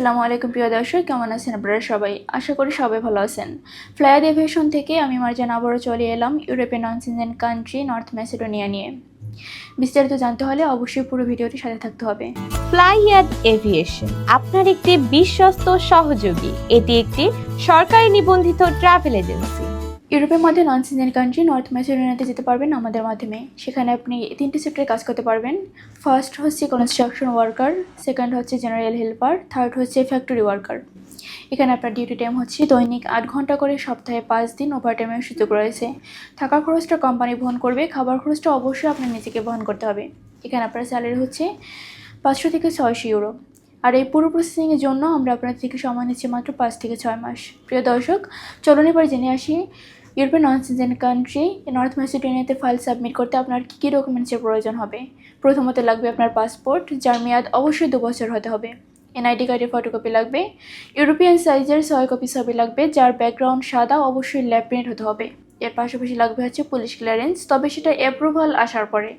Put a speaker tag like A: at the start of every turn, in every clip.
A: আসসালামু আলাইকুম প্রিয় দর্শক, কেমন আছেন আপনারা সবাই? আশা করি সবাই ভালো আছেন। ফ্লায়ার এভিয়েশন থেকে আমি মার্জান আবারও চলে এলাম ইউরোপিয়ান অনসিজেন সিজন কান্ট্রি নর্থ ম্যাসেডোনিয়া নিয়ে। বিস্তারিত জানতে হলে অবশ্যই পুরো ভিডিওটি সাথে থাকতে হবে।
B: ফ্লাইয়াদ এভিয়েশন, আপনার একটি বিশ্বস্ত সহযোগী। এটি একটি সরকারি নিবন্ধিত ট্রাভেল এজেন্সি।
A: ইউরোপের মধ্যে নন সিজন কান্ট্রি নর্থ ম্যাসেডোনিয়াতে যেতে পারবেন আমাদের মাধ্যমে। সেখানে আপনি তিনটি সেক্টরে কাজ করতে পারবেন। ফার্স্ট হচ্ছে কনস্ট্রাকশন ওয়ার্কার সেকেন্ড হচ্ছে জেনারেল হেল্পার থার্ড হচ্ছে ফ্যাক্টরি ওয়ার্কার এখানে আপনার ডিউটি টাইম হচ্ছে দৈনিক আট ঘণ্টা করে সপ্তাহে পাঁচ দিন ওভার টাইমের সুযোগ রয়েছে। থাকার খরচটা কোম্পানি বহন করবে, খাবার খরচটা অবশ্যই আপনার নিজেকে বহন করতে হবে। এখানে আপনার স্যালারি হচ্ছে পাঁচশো থেকে ছয়শো ইউরো আর এই পুরো প্রসেসিংয়ের জন্য আমরা আপনার থেকে সময় নিচ্ছি মাত্র পাঁচ থেকে ছয় মাস। প্রিয় দর্শক, চলুন এবার জেনে আসি European non Schengen country north ম্যাসিডোনিয়াতে file submit করতে আপনার কী কী ডকুমেন্টসের প্রয়োজন হবে? প্রথমত লাগবে আপনার পাসপোর্ট যার মেয়াদ অবশ্যই দু বছর হতে হবে। এনআইডি কার্ডের ফটোকপি লাগবে। ইউরোপিয়ান সাইজের ছয় কপি ছবি লাগবে, যার ব্যাকগ্রাউন্ড সাদা, অবশ্যই ল্যাব প্রিন্ট হতে হবে। এর পাশাপাশি লাগবে হচ্ছে পুলিশ ক্লিয়ারেন্স তবে সেটা অ্যাপ্রুভাল আসার পরে।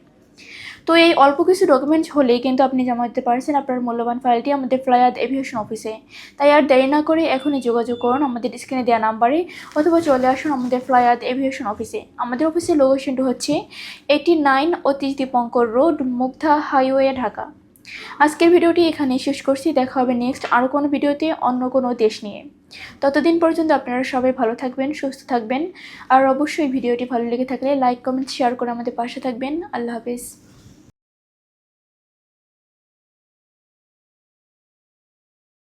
A: তো এই অল্প কিছু ডকুমেন্টস হলেই কিন্তু আপনি জমা দিতে পারছেন আপনার মূল্যবান ফাইলটি আমাদের ফ্লায়াদ এভিয়েশন অফিসে তাই আর দেরি না করে এখনই যোগাযোগ করুন আমাদের স্ক্রিনে দেওয়া নাম্বারে অথবা চলে আসুন আমাদের ফ্লায়াদ এভিয়েশন অফিসে আমাদের অফিসের লোকেশনটি হচ্ছে eighty nine Atish Dipankar road Mugda highway Dhaka. আজকের ভিডিওটি এখানে শেষ করছি, দেখা হবে নেক্সট আরও কোনো ভিডিওতে, অন্য কোনো দেশ নিয়ে। ততদিন পর্যন্ত আপনারা সবাই ভালো থাকবেন, সুস্থ থাকবেন। আর অবশ্যই ভিডিওটি ভালো লেগে থাকলে লাইক কমেন্ট শেয়ার করে আমাদের পাশে থাকবেন। আল্লাহ হাফিজ।